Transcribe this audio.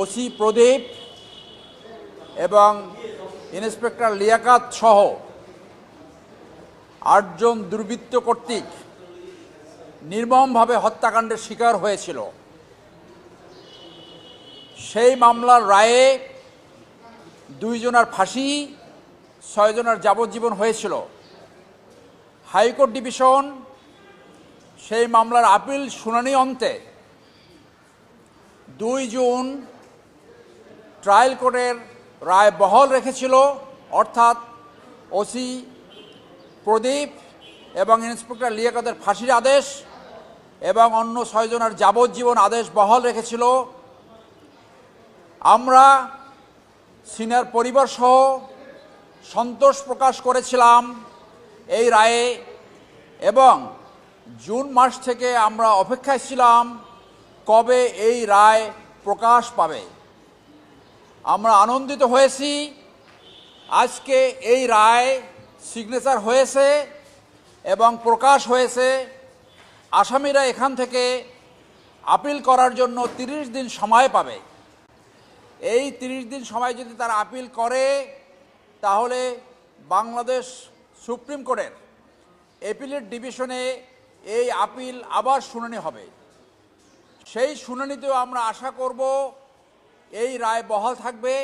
OC প্রদীপ এবং inspector Liaquat সহ আটজন দুর্বৃত্ত কর্তৃক নির্মমভাবে হত্যাকাণ্ডের শিকার হয়েছিল। সেই মামলার রায়ে দুইজনার ফাঁসি, ছয়জনের যাবজ্জীবন হয়েছিল। হাইকোর্ট ডিভিশন সেই মামলার আপিল শুনানি অন্তে দুই জুন ট্রায়াল কোর্টের রায় বহল রেখেছিল, অর্থাৎ ওসি প্রদীপ এবং ইন্সপেক্টর লিয়াকতের ফাঁসির আদেশ এবং অন্য ছয়জনের যাবজ্জীবন আদেশ বহল রেখেছিল। আমরা সিনিয়র পরিবার সহ সন্তোষ প্রকাশ করেছিলাম এই রায়ে এবং জুন মাস থেকে আমরা অপেক্ষায় ছিলাম কবে এই রায় প্রকাশ পাবে। আমরা আনন্দিত হয়েছি। আজকে এই রায় সিগনেচার হয়েছে এবং প্রকাশ হয়েছে। আসামিরা এখান থেকে আপিল করার জন্য তিরিশ দিন সময় পাবে। এই তিরিশ দিন সময় যদি তারা আপিল করে, তাহলে বাংলাদেশ সুপ্রিম কোর্টের এপিলেট ডিভিশনে এই আপিল আবার শুনানি হবে। সেই শুনানিতেও আমরা আশা করব এই রায় বহাল থাকবে